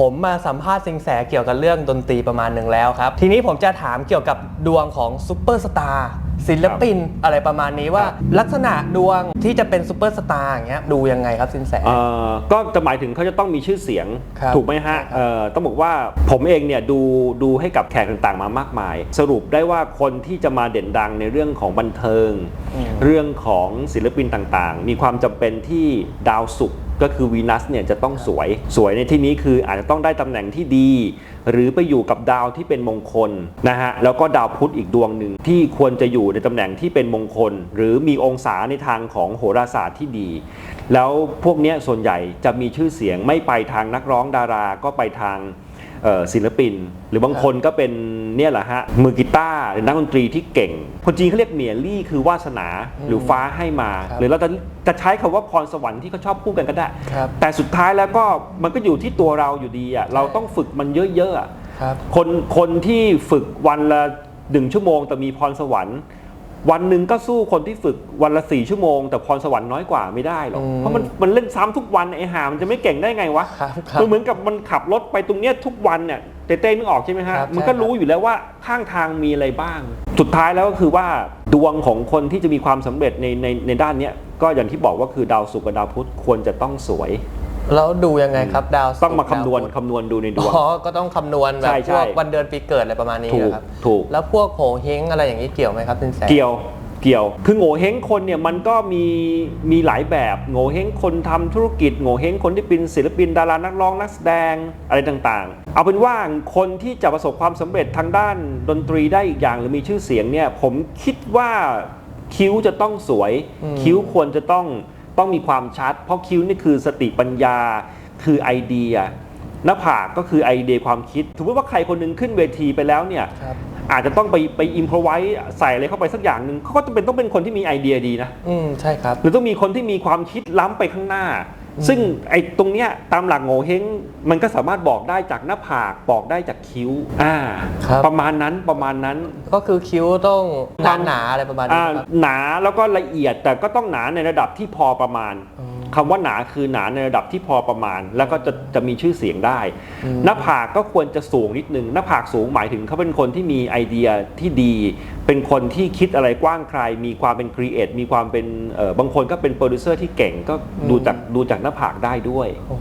ผมมาสัมภาษณ์สิงแสเกี่ยวกับเรื่องดนตรีประมาณหนึ่งแล้วครับ ทีนี้ผมจะถามเกี่ยวกับดวงของซูเปอร์สตาร์ศิลปินอะไรประมาณนี้ว่า ลักษณะดวงที่จะเป็นซูเปอร์สตาร์อย่างเงี้ยดูยังไงครับสินแส เอ่อก็จะหมายถึงเขาจะต้องมีชื่อเสียงครับถูกไหมฮะครับเอ่อต้องบอกว่าผมเองเนี่ยดูดูให้กับแขกต่างๆมามากมาย สรุปได้ว่าคนที่จะมาเด่นดังในเรื่องของบันเทิงเรื่องของศิลปินต่างๆ มีความจำเป็นที่ดาวศุกร์ ก็คือวีนัสเนี่ยจะต้องสวยสวยในที่นี้คืออาจจะต้องได้ตำแหน่งที่ดี หรือไปอยู่กับดาวที่เป็นมงคลนะฮะแล้วก็ดาวพุธอีกดวงหนึ่งที่ควรจะอยู่ในตำแหน่งที่เป็นมงคล หรือมีองศาในทางของโหราศาสตร์ที่ดี แล้วพวกนี้ส่วนใหญ่จะมีชื่อเสียงไม่ไปทางนักร้องดาราก็ไปทาง ศิลปิน หรือบางคนก็เป็นเนี่ยแหละฮะมือกีตาร์หรือนักดนตรีที่เก่งคนจีนเขาเรียกเหนียลี่คือวาสนาหรือฟ้าให้มาครับหรือเราจะจะใช้คำว่าพรสวรรค์ที่เขาชอบพูดกันก็ได้ครับแต่สุดท้ายแล้วก็มันก็อยู่ที่ตัวเราอยู่ดีอะเราต้องฝึกมันเยอะๆอะครับคนคนที่ฝึกวันละหนึ่งชั่วโมงแต่มีพรสวรรค์ วันหนึ่งก็สู้คนที่ฝึกวันละสี่ชั่วโมง แต่พรสวรรค์น้อยกว่าไม่ได้หรอก อืมเพราะมันมันเล่นซ้ำทุกวันไอ้หามันจะไม่เก่งได้ไงวะครับครับมันเหมือนกับมันขับรถไปตรงเนี้ยทุกวันเนี่ยเต้เต้นึกออกใช่ไหมฮะครับมันก็ใช่ครับ รู้อยู่แล้วว่าข้างทางมีอะไรบ้าง สุดท้ายแล้วก็คือว่าดวงของคนที่จะมีความสำเร็จในในในด้านเนี้ยก็อย่างที่บอกว่าคือดาวศุกร์กับดาวพุธควรจะต้องสวย แล้วดูยังไงครับดาวศุกร์ต้องมาคำนวณดพุธคำนวณดูในดวง อ๋อก็ต้องคำนวณแบใช่บใช่ พวกวันเดือนปีเกิดอะไรประมาณนี้ถูกนะครับถูก แล้วพวกโหเฮงอะไรอย่างนี้เกี่ยวไหมครับสินแส เกี่ยวเกี่ยว คือโง่เฮงคนเนี่ยมันก็มีมีหลายแบบโง่เฮงคนทำธุรกิจโง่เฮงคนที่เป็นศิลปินดารานักร้องนักแสดงอะไรต่างๆ เอาเป็นว่าคนที่จะประสบความสำเร็จทางด้านดนตรีได้อีกอย่างหรือมีชื่อเสียงเนี่ยผมคิดว่าคิ้วจะต้องสวย อืม คิ้วควรจะต้อง ต้องมีความชัด เพราะคิ้วนี่คือสติปัญญาคือไอเดียหน้าผากก็คือไอเดียความคิดสมมติว่าใครคนหนึงขึ้นเวทีไปแล้วเนี่ยครับอาจจะต้องไปไปอิมพอไว้ใส่อะไรเข้าไปสักอย่างหนึ่งเขาก็จะเป็นต้องเป็นคนที่มีไอเดียดีนะ อืมใช่ครับ หรือต้องมีคนที่มีความคิดล้ำไปข้างหน้า ซึ่งไอ้ตรงเนี้ยตามหลักโง่เฮงมันก็สามารถบอกได้จากหน้าผากบอกได้จากคิ้วอ่าครับ ประมาณนั้นประมาณนั้น ก็คือคิ้วต้องหนาหนาๆอะไรประมาณนี้อ่าครับ หนาแล้วก็ละเอียดแต่ก็ต้องหนาในระดับที่พอประมาณอืม คำว่าหนาคือหนาในระดับที่พอประมาณ แล้วก็จะจะมีชื่อเสียงได้อืมหน้าผากก็ควรจะสูงนิดนึง หน้าผากสูงหมายถึงเขาเป็นคนที่มีไอเดียที่ดี เป็นคนที่คิดอะไรกว้างไกลมีความเป็นครีเอทมีความเป็นเออบางคนก็เป็นโปรดิวเซอร์ที่เก่งก็ดูจากดูจากหน้าผากได้ด้วยโอ้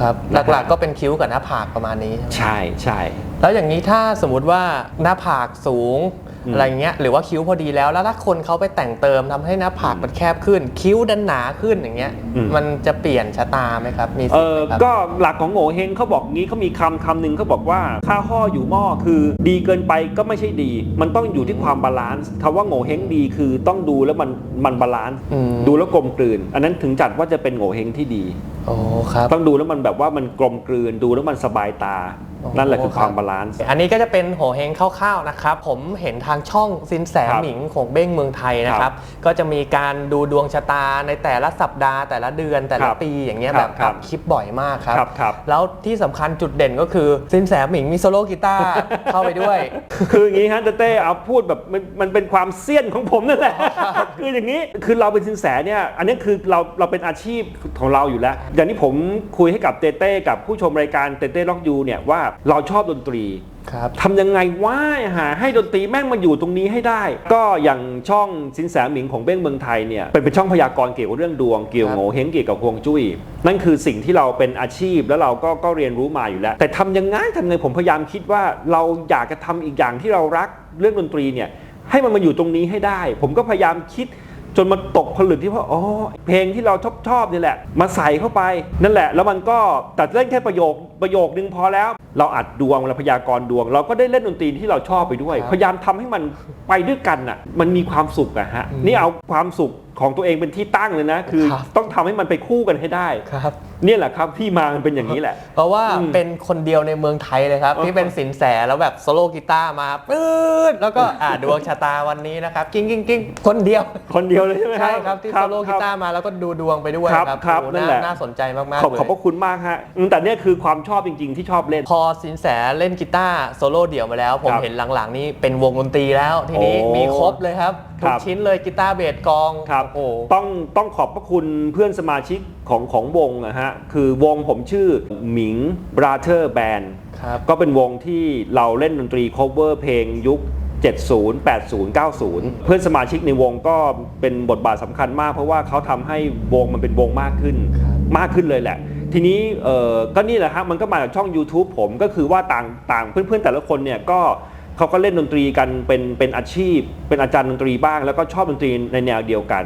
ครับหลักๆก็เป็นคิ้วกับหน้าผากประมาณนี้ ใช่ไหมใช่ใช่แล้วอย่างนี้ถ้าสมมุติว่าหน้าผากสูง อืมอะไรเงี้ยหรือว่าคิ้วพอดีแล้วแล้วถ้าคนเขาไปแต่งเติมทำให้หน้าผากมันแคบขึ้น คิ้วดันหนาขึ้นอย่างเงี้ยมันจะเปลี่ยนชะตาไหมครับมีเอสิทธิ์อไหมครับก็หลักของโง่เฮงเขาบอกงี้เขามีคำคำหนึ่งเขาบอกว่าค่าห่ออยู่หม้อคือดีเกินไปก็ไม่ใช่ดี มันต้องอยู่ที่ความบาลานซ์คำว่าโง่เฮงดีคือต้องดูแล้วมันมันบาลานซ์อืมดูแล้วกลมกลืน อันนั้นถึงจัดว่าจะเป็นโง่เฮงที่ดีโอ้ครับต้องดูแล้วมันแบบว่ามันกลมกลืนดูแล้วมันสบายตาโอ้ นั่นแหละคือครับความบาลานซ์อันนี้ก็จะเป็นโหเฮงคร่าวๆนะครับ ผมเห็นทางช่องซินแสครับหมิงของเบ้งเมืองไทยนะคครัรับบก็จะมีการดูดวงชะตาในแต่ละสัปดาห์ แต่ละเดือนแต่คละรับปีอย่างเงี้ยคแบรับบครับคลิปบ่อยมากครับครับครับแล้วที่สำคัญจุดเด่นก็คือซินแสหมิงมีโซโล่กีตาร์เข้าไปด้วย คืออย่างนี้ฮะเต้เต้เอาพูดแบบมันมันเป็นความเสี้ยนของผมนั่นแหละคืออย่างนี้คือเราเป็นสินแสเนี่ยอันนี้คือเราเราเป็นอาชีพของเราอยู่แล้ว อย่างที่ผมคุยให้กับเต้เต้กับผู้ชมรายการเต้เต้ล็อกยูเนี่ยว่าเราชอบดนตรีครับทำยังไงว่าหาให้ดนตรีแม่งมาอยู่ตรงนี้ให้ได้ ก็อย่างช่องสินแสหมิงของเบ้งเมืองไทยเนี่ยเป็นเป็นช่องพยากรณ์เกี่ยวกับเรื่องดวงเกี่ยวครับโงเฮงเกี่ยวกับฮวงจุ้ยนั่นคือสิ่งที่เราเป็นอาชีพแล้วเราก็ก็เรียนรู้มาอยู่แล้ว แต่ทำยังไงทำไงผมพยายามคิดว่าเราอยากจะทำอีกอย่างที่เรารักเรื่องดนตรีเนี่ยให้มันมาอยู่ตรงนี้ให้ได้ ผมก็พยายามคิด จนมันตกผลึกที่ว่าอ๋อเพลงที่เราชอบชอบนี่แหละ มาใส่เข้าไปนั่นแหละ แล้วมันก็ตัดเล่นแค่ประโยคประโยคนึงพอแล้ว เราอัดดวงเราพยากรณ์ดวง เราก็ได้เล่นดนตรีที่เราชอบไปด้วยครับพยายามทำให้มันไปด้วยกันน่ะ มันมีความสุขอะฮะอืมนี่เอาความสุข ของตัวเองเป็นที่ตั้งเลยนะ คือครับ ต้องทำให้มันไปคู่กันให้ได้ ครับ เนี่ยแหละครับที่มามันเป็นอย่างนี้แหละ เพราะว่าอืมเป็นคนเดียวในเมืองไทยเลยครับเออที่เป็นสินแสแล้วแบบโซโล่กีตาร์มาปื๊ดแล้วก็อ่าดวงชะตาวันนี้นะครับกิ้งกิ้งกิ้งคนเดียว คนเดียวเลยใช่ไหมใช่ครับ ที่โซโล่กีตาร์มาแล้วก็ดูดวงไปด้วยครับครับครับโอ้นั่นน่าแหละ น่าสนใจมากๆขอบเลยขอบพระคุณมากฮะอืมแต่เนี่ยคือความชอบจริง ๆ ที่ชอบเล่น พอสินแสเล่นกีตาร์โซโล่เดี่ยวมาแล้ว ผมครับเห็นหลังๆนี้เป็นวงดนตรีแล้ว ทีนี้โอ้ มีครบเลยครับ ทุคกรับชิ้นเลยกีตาร์เบสกลองครับโอ้โหต้องต้องขอบพระคุณเพื่อนสมาชิกของของวงนะฮะ คือวงผมชื่อหมิง Brother Band ครับก็เป็นวงที่เราเล่นดนตรี cover เพลงยุค70 80 90 เพื่อนสมาชิกในวงก็เป็นบทบาทสำคัญมาก เพราะว่าเขาทำให้วงมันเป็นวงมากขึ้นครับมากขึ้นเลยแหละ ทีนี้เออก็นี่แหละครับมันก็มาจากช่อง YouTube ผมก็คือว่าต่างต่างเพื่อนๆแต่ละคนเนี่ยก็ เขาก็เล่นดนตรีกันเป็นเป็นอาชีพ เป็นอาจารย์ดนตรีบ้าง แล้วก็ชอบดนตรีในแนวเดียวกัน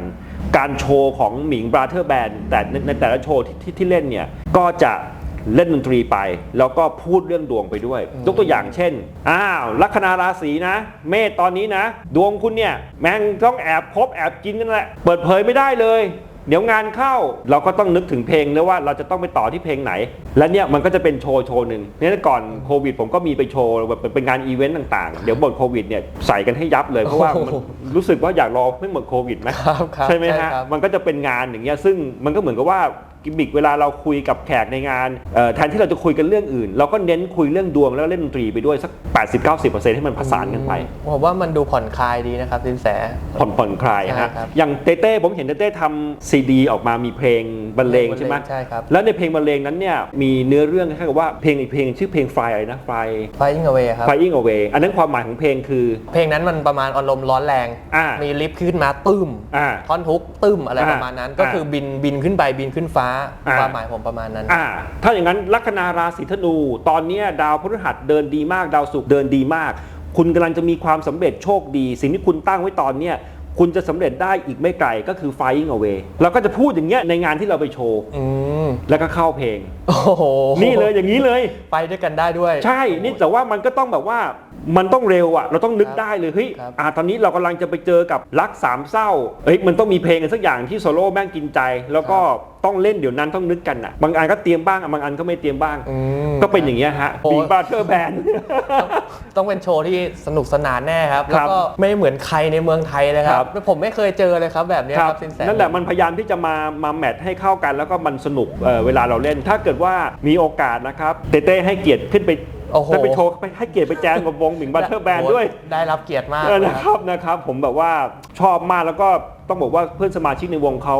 การโชว์ของหมิง Brother Band แต่ในแต่ละโชว์ที่ที่ที่เล่นเนี่ยก็จะเล่นดนตรีไป แล้วก็พูดเรื่องดวงไปด้วย ยกตัวอย่างเช่น อ้าวลัคนาราศีนะ เมษตอนนี้นะ ดวงคุณเนี่ยแม่งต้องแอบคบแอบกินกันแหละ เปิดเผยไม่ได้เลย เดี๋ยวงานเข้าเราก็ต้องนึกถึงเพลงแล้วว่าเราจะต้องไปต่อที่เพลงไหน และเนี่ยมันก็จะเป็นโชว์โชว์หนึ่งเนี่ยก่อนโควิด ผมก็มีไปโชว์แบบเป็นงานอีเวนต์ต่างๆ เดี๋ยวหมดโควิดเนี่ยใส่กันให้ยับเลยเพราะว่ามันโอ้โหรู้สึกว่าอยากรอไม่หมดโควิดไหมครับครับใช่ไหมใช่ฮะครับมันก็จะเป็นงานอย่างเงี้ยซึ่งมันก็เหมือนกับว่า กิมมิกเวลาเราคุยกับแขกในงานเอ่อแทนที่เราจะคุยกันเรื่องอื่น เราก็เน้นคุยเรื่องดวงแล้วเล่นดนตรีไปด้วยสัก 80-90%ให้มันผสานกันไปผมว่ามันดูผ่อนคลายดีนะครับสินแสผ่อนผ่อนคลายใช่ฮะครับอย่างเต้เต้ผมเห็นเต้เต้ทำซีดีออกมามีเพลงบรรเลงใช่ไหมใช่ครับแล้วในเพลงบรรเลงนั้นเนี่ยมีเนื้อเรื่องคล้ายๆกับว่าเพลงอีกเพลงชื่อเพลงไฟอะไรนะไฟ Flying Away ครับ Flying Away อันนั้นความหมายของเพลงคือ เพลงนั้นมันประมาณอารมณ์ร้อนแรงอ่ามีลิฟต์ขึ้นมาตึ้มอ่าท่อนทุกตึ้มอะไรอ่าประมาณนั้นก็อ่าคือบินบินขึ้นไปบินขึ้นฟ้าอ่า ความหมายผมประมาณนั้น อ่าถ้าอย่างนั้นลัคนาราศีธนู ตอนเนี้ยดาวพฤหัสเดินดีมาก ดาวศุกร์เดินดีมาก คุณกำลังจะมีความสำเร็จโชคดี สิ่งที่คุณตั้งไว้ตอนเนี้ยคุณจะสำเร็จได้อีกไม่ไกลก็คือ flying away เราก็จะพูดอย่างเงี้ยในงานที่เราไปโชว์ อืมแล้วก็เข้าเพลง โอ้โหนี่เลยอย่างนี้เลย ไปด้วยกันได้ด้วย ใช่ นี่แต่ว่ามันก็ต้องแบบว่ามันต้องเร็วอะเราต้องนึกครับได้เลยเฮ้ยครับอ่าตอนนี้เรากำลังจะไปเจอกับรักสามเศร้าเฮ้ยมันต้องมีเพลงกันสักอย่างที่โซโล่แม่งกินใจ แล้วก็ต้องเล่นเดี๋ยวนั้นต้องนึกกันอะบางอันก็เตรียมบ้างบางอันก็ไม่เตรียมบ้าง อืม ก็เป็นอย่างเงี้ยฮะโอ้ บีบาร์เทอร์แบน ต้องเป็นโชว์ที่สนุกสนานแน่ครับคแล้วรับก็ไม่เหมือนใครในเมืองไทยเลยคครัรับ บ ผมไม่เคยเจอเลยครับแบบเนี้ยคครัรับบสินแส นั่นแหละมันพยายามที่จะมามาแมทให้เข้ากัน แล้วก็มันสนุกเอ่อเวลาเราเล่น ถ้าเกิดว่ามีโอกาสนะครับเต้เต้ให้เกียรติขึ้นไปโอ้โหได้ไปโชว์ไปให้เกียรติไปแจมกับวงหมิงบัตเทอร์แบนโอ้โหด้วยได้รับเกียรติมากเออเลยนะคครับรับนะครับผมแบบว่าชอบมากแล้วก็ ต้องบอกว่าเพื่อนสมาชิกในวงเขา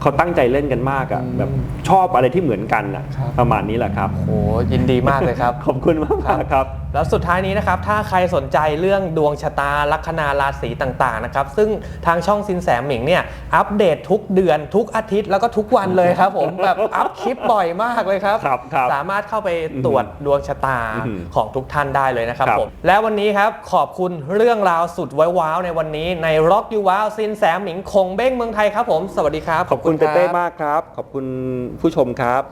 เขาตั้งใจเล่นกันมากอะอืมแบบชอบอะไรที่เหมือนกันอะครับประมาณนี้แหละครับโอ้โหยินดีมากเลยครับ ขอบคุณมากครับครับแล้วสุดท้ายนี้นะครับถ้าใครสนใจเรื่องดวงชะตาลัคนาราศีต่างๆนะครับซึ่งทางช่องซินแสหมิงเนี่ยอัปเดตทุกเดือนทุกอาทิตย์แล้วก็ทุกวันเลยครับผมแบบอัพคลิปบ่อยมากเลยครับ ครับครับ สามารถเข้าไปตรวจดวงชะตาอืมของทุกท่านได้เลยนะครับครับ ผมและวันนี้ครับขอบคุณเรื่องราวสุดว้าวๆในวันนี้ในร็อกยูว้าวซินแสหมิงคงเบ้งเมืองไทยครับผม สวัสดีครับขอบคุณรัเต้เต้มากครับ ขอบคุณผู้ชมครับ